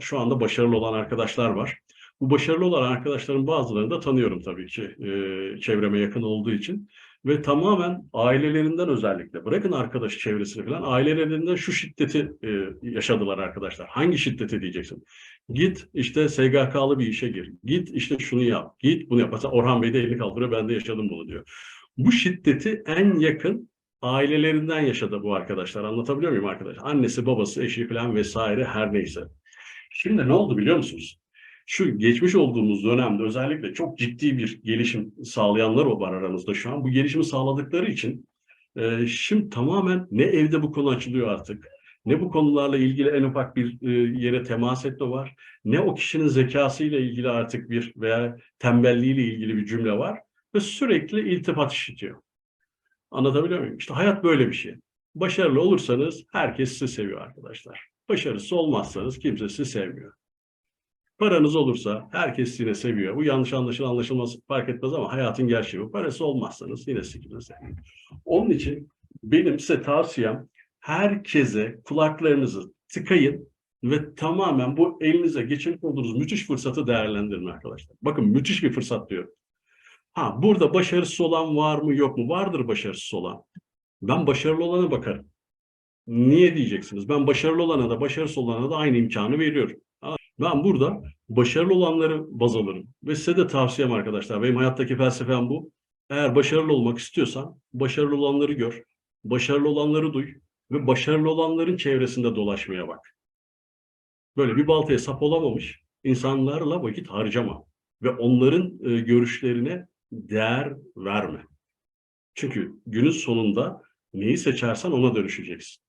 şu- anda başarılı olan arkadaşlar var. Bu başarılı olan arkadaşların bazılarını da tanıyorum tabii ki e, çevreme yakın olduğu için. Ve tamamen ailelerinden özellikle, bırakın arkadaş çevresini falan, ailelerinden şu şiddeti e, yaşadılar arkadaşlar. Hangi şiddeti diyeceksin? Git işte SGK'lı bir işe gir. Git işte şunu yap. Git bunu yap. Mesela Orhan Bey de elini kaldırıyor. Ben de yaşadım bunu diyor. Bu şiddeti en yakın ailelerinden yaşadı bu arkadaşlar. Anlatabiliyor muyum arkadaşlar? Annesi, babası, eşi falan vesaire her neyse. Şimdi ne oldu biliyor musunuz? Şu geçmiş olduğumuz dönemde özellikle çok ciddi bir gelişim sağlayanlar var aramızda şu an. Bu gelişimi sağladıkları için e, şimdi tamamen ne evde bu konu açılıyor artık, ne bu konularla ilgili en ufak bir e, yere temas etme var, ne o kişinin zekasıyla ilgili artık bir veya tembelliğiyle ilgili bir cümle var ve sürekli iltifat işitiyor. Anlatabiliyor muyum? İşte hayat böyle bir şey. Başarılı olursanız herkes sizi seviyor arkadaşlar. Başarısız olmazsanız kimse sizi sevmiyor. Paranız olursa herkes yine seviyor. Bu yanlış anlaşılan anlaşılmaz fark etmez ama hayatın gerçeği bu. Parası olmazsanız yine sizi kimse sevmiyor. Onun için benim size tavsiyem herkese kulaklarınızı tıkayın ve tamamen bu elinize geçirmiş olduğunuz müthiş fırsatı değerlendirin arkadaşlar. Bakın müthiş bir fırsat diyor. Ha burada başarısız olan var mı yok mu? Vardır başarısız olan. Ben başarılı olana bakarım. Niye diyeceksiniz? Ben başarılı olana da başarısız olana da aynı imkanı veriyorum. Ben burada başarılı olanları baz alırım. Ve size de tavsiyem arkadaşlar. Benim hayattaki felsefem bu. Eğer başarılı olmak istiyorsan başarılı olanları gör. Başarılı olanları duy. Ve başarılı olanların çevresinde dolaşmaya bak. Böyle bir baltaya sap olamamış insanlarla vakit harcama. Ve onların e, görüşlerine değer verme. Çünkü günün sonunda neyi seçersen ona dönüşeceksin.